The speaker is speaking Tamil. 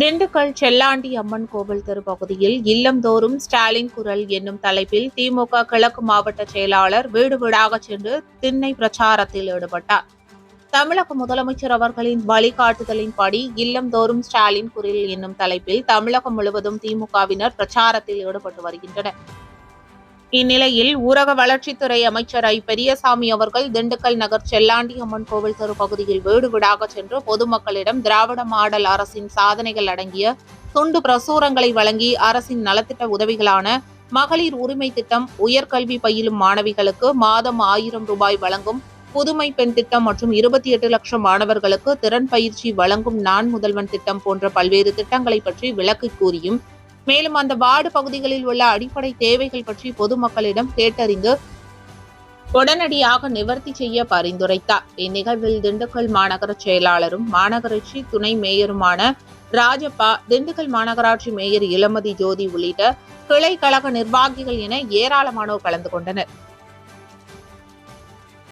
திண்டுக்கல் செல்லாண்டி அம்மன் கோவில் தெரு பகுதியில் இல்லந்தோறும் ஸ்டாலின் குரல் என்னும் தலைப்பில் திமுக கிழக்கு மாவட்ட செயலாளர் வீடு வீடாக சென்று திண்ணை பிரச்சாரத்தில் ஈடுபட்டார். தமிழக முதலமைச்சர் அவர்களின் வழிகாட்டுதலின்படி இல்லந்தோறும் ஸ்டாலின் குரல் என்னும் தலைப்பில் தமிழகம் முழுவதும் திமுகவினர் பிரச்சாரத்தில் ஈடுபட்டு வருகின்றனர். இந்நிலையில் ஊரக வளர்ச்சித்துறை அமைச்சர் ஐ. பெரியசாமி அவர்கள் திண்டுக்கல் நகர் செல்லாண்டி அம்மன் கோவில் தெரு பகுதியில் வீடு வீடாக சென்று பொதுமக்களிடம் திராவிட மாடல் அரசின் சாதனைகள் அடங்கிய துண்டு பிரசுரங்களை வழங்கி அரசின் நலத்திட்ட உதவிகளான மகளிர் உரிமை திட்டம் உயர்கல்வி பயிலும் மாணவிகளுக்கு மாதம் ஆயிரம் ரூபாய் வழங்கும் புதுமை பெண் திட்டம் மற்றும் இருபத்தி எட்டு லட்சம் மாணவர்களுக்கு திறன் பயிற்சி வழங்கும் நான் முதல்வன் திட்டம் போன்ற பல்வேறு திட்டங்களை பற்றி விளக்கி கூறியும் மேலும் அந்த வார்டு பகுதிகளில் உள்ள அடிப்படை தேவைகள் பற்றி பொதுமக்களிடம் கேட்டறிந்து உடனடியாக நிவர்த்தி செய்ய பரிந்துரைத்தார். இந்நிகழ்வில் திண்டுக்கல் மாநகர செயலாளரும் மாநகராட்சி துணை மேயருமான ராஜப்பா திண்டுக்கல் மாநகராட்சி மேயர் இளமதி ஜோதி உள்ளிட்ட கிளை கழக நிர்வாகிகள் என ஏராளமானோர் கலந்து கொண்டனர்.